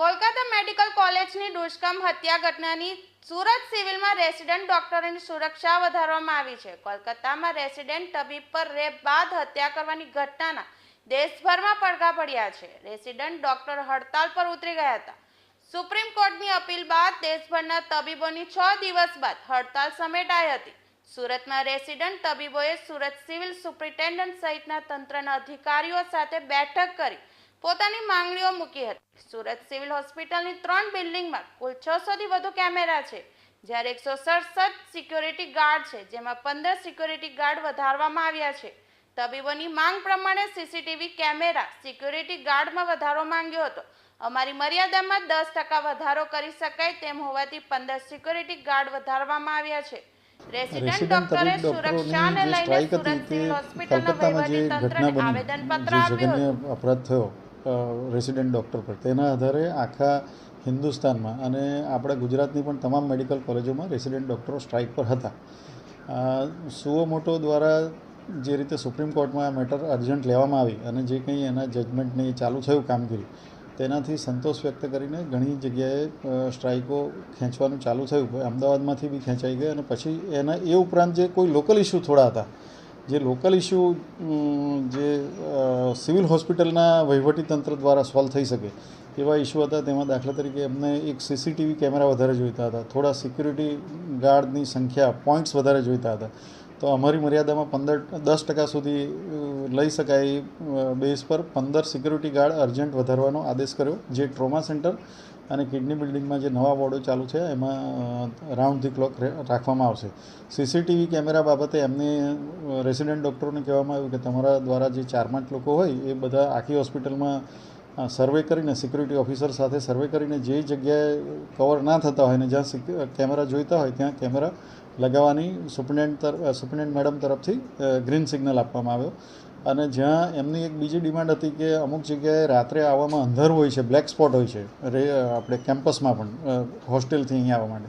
Medical કોલેજની દુષ્કર્મ હત્યા ઘટનાની સુરત સિવિલમાં રેસિડેન્ટ ડોક્ટરોની સુરક્ષા વધારવામાં આવી છે. કોલકાતામાં રેસિડેન્ટ તબીબ પર રેપ બાદ હત્યા કરવાની ઘટનાના દેશભરમાં પડઘા પડ્યા છે. રેસિડેન્ટ ડોક્ટર હડતાલ પર ઉતરી ગયા હતા. સુપ્રીમ કોર્ટની અપીલ બાદ દેશભરના તબીબોની છ દિવસ બાદ હડતાલ સમેટાઈ હતી. સુરતમાં રેસિડન્ટ તબીબોએ સુરત સિવિલ સુપ્રિન્ટેન્ડન્ટ સહિતના તંત્રના અધિકારીઓ સાથે બેઠક કરી પોતાની માંગણીઓ મૂકી હતી. સુરત સિવિલ હોસ્પિટલની ત્રણ બિલ્ડિંગમાં કુલ છસો થી વધુ કેમેરા છે જ્યારે એકસો સડસઠ સિક્યોરિટી ગાર્ડ છે જેમાં પંદર સિક્યોરિટી ગાર્ડ વધારવામાં આવ્યા છે. તબીબોની માંગ પ્રમાણે સીસીટીવી કેમેરા સિક્યોરિટી ગાર્ડમાં વધારો માંગ્યો હતો. અમારી મર્યાદામાં દસ ટકા વધારો કરી શકાય તેમ હોવાથી પંદર સિક્યોરિટી ગાર્ડ વધારવામાં આવ્યા છે. રેસિડન્ટ ડોક્ટરે સુરક્ષાને લઈને સુરત સિવિલ હોસ્પિટલના વહીવટી તંત્રને આવેદનપત્ર આપ્યું અપરાધ થયો રેસિડન્ટ ડૉક્ટર પર. તેના આધારે આખા હિન્દુસ્તાનમાં અને આપણા ગુજરાતની પણ તમામ મેડિકલ કોલેજોમાં રેસિડન્ટ ડૉક્ટરો સ્ટ્રાઇક પર હતા. સુઓ મોટો દ્વારા જે રીતે સુપ્રીમ કોર્ટમાં આ મેટર અર્જન્ટ લેવામાં આવી અને જે કંઈ એના જજમેન્ટની ચાલુ થયું કામગીરી, તેનાથી સંતોષ વ્યક્ત કરીને ઘણી જગ્યાએ સ્ટ્રાઇકો ખેંચવાનું ચાલુ થયું. અમદાવાદમાંથી બી ખેંચાઈ ગઈ અને પછી એના, એ ઉપરાંત જે કોઈ લોકલ ઇસ્યુ થોડા હતા જે લોકલ ઇસ્યુ જે સિવિલ હોસ્પિટલના વહીવટી તંત્ર દ્વારા સોલ્વ થઈ શકે, એવા ઇસ્યુ હતા. તેમાં દાખલા તરીકે અમને એક સીસીટીવી કેમેરા વધારે જોઈતા હતા. થોડા સિક્યુરિટી ગાર્ડની સંખ્યા પોઈન્ટ્સ વધારે જોઈતા હતા. તો અમારી મર્યાદામાં પંદર, દસ ટકા સુધી લઈ શકાય એ બેઝ પર પંદર સિક્યુરિટી ગાર્ડ અર્જન્ટ વધારવાનો આદેશ કર્યો. જે ટ્રોમા સેન્ટર અને કિડની બિલ્ડિંગમાં જે નવા વોર્ડો ચાલુ છે, એમાં રાઉન્ડ ધી ક્લોક રાખવામાં આવશે. સીસીટીવી કેમેરા બાબતે એમને રેસિડન્ટ ડૉક્ટરોને કહેવામાં આવ્યું કે તમારા દ્વારા જે ચાર પાંચ લોકો હોય, એ બધા આખી હોસ્પિટલમાં સર્વે કરીને સિક્યુરિટી ઓફિસર સાથે સર્વે કરીને જે જગ્યાએ કવર ના થતા હોય ને જ્યાં કેમેરા જોઈતા હોય ત્યાં કેમેરા લગાવવાની સુપ્રિન્ટેન્ટ તરફ સુપ્રિન્ટેન્ટ મેડમ તરફથી ગ્રીન સિગ્નલ આપવામાં આવ્યો. અને જ્યાં એમની એક બીજી ડિમાન્ડ હતી કે અમુક જગ્યાએ રાત્રે આવવામાં અંધારું હોય છે બ્લેક સ્પોટ હોય છે, રે આપણે કેમ્પસમાં પણ હોસ્ટેલથી અહીંયા આવવા માટે.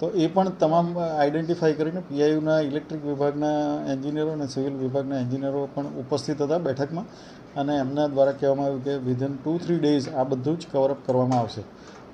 તો એ પણ તમામ આઈડેન્ટિફાઈ કરીને પીઆઈયુના ઇલેક્ટ્રિક વિભાગના એન્જિનિયરો અને સિવિલ વિભાગના એન્જિનિયરો પણ ઉપસ્થિત હતા બેઠકમાં. અને એમના દ્વારા કહેવામાં આવ્યું કે વિધિન ટુ થ્રી ડેઝ આ બધું જ કવરઅપ કરવામાં આવશે.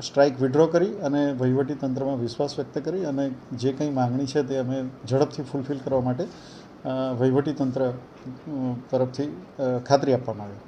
સ્ટ્રાઇક વિડ્રો કરી અને વહીવટી તંત્રમાં વિશ્વાસ વ્યક્ત કરી અને જે કંઈ માંગણી છે તે અમે ઝડપથી ફૂલફિલ કરવા માટે વહીવટી તંત્ર તરફથી ખાતરી આપવામાં આવી.